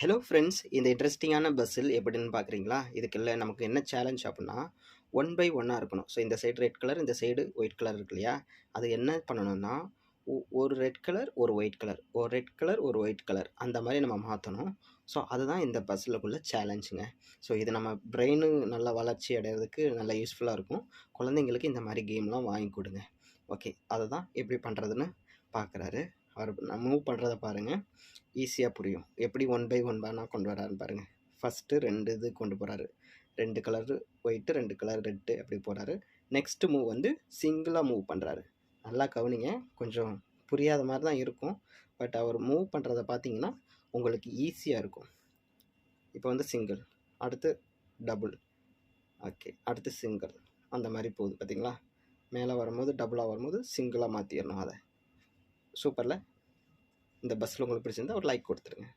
Hello friends இந்த இன்ட்ரெஸ்டிங்கான பஸ்ஸில் எப்படின்னு பார்க்குறீங்களா? இதுக்குள்ள நமக்கு என்ன சேலஞ்ச் அப்படின்னா ஒன் பை ஒன்னாக இருக்கணும். ஸோ இந்த சைடு ரெட் கலர் இந்த சைடு ஒயிட் கலர் இருக்கு இல்லையா? அது என்ன பண்ணணும்னா ஒ- ஒரு ரெட் கலர் ஒரு ஒயிட் கலர் ஒரு ரெட் கலர் ஒரு ஒயிட் கலர் அந்த மாதிரி நம்ம மாற்றணும். ஸோ அதுதான் இந்த பஸ்ஸில் சேலஞ்சுங்க ஸோ இது நம்ம பிரெயின் நல்ல வளர்ச்சி அடைகிறதுக்கு நல்லா யூஸ்ஃபுல்லாக இருக்கும். குழந்தைங்களுக்கு இந்த மாதிரி கேம்லாம் வாங்கி கொடுங்க. ஓகே அதை தான் எப்படி பண்ணுறதுன்னு பார்க்குறாரு. அவர் மூவ் பண்ணுறத பாருங்கள் ஈஸியாக புரியும். எப்படி ஒன் பை ஒன் பானா கொண்டு வராருன்னு பாருங்கள் ஃபஸ்ட்டு ரெண்டு இது கொண்டு போகிறாரு ரெண்டு கலர் ஒயிட்டு ரெண்டு கலர் ரெட்டு அப்படி போகிறாரு நெக்ஸ்ட்டு மூவ் வந்து சிங்கிளாக மூவ் பண்ணுறாரு நல்லா கவனிங்க. கொஞ்சம் புரியாத மாதிரி தான் இருக்கும். பட் அவர் மூவ் பண்ணுறத பார்த்தீங்கன்னா உங்களுக்கு ஈஸியாக இருக்கும். இப்போ வந்து சிங்கிள் அடுத்து டபுள் ஓகே அடுத்து சிங்கிள் அந்த மாதிரி போகுது பார்த்தீங்களா மேலே வரும்போது டபுளாக வரும்போது சிங்கிளாக மாற்றிடணும் அதை. சூப்பரில் இந்த பஸ்ஸில் உங்களுக்கு பிடிச்சிருந்தா ஒரு லைக் கொடுத்துருங்க.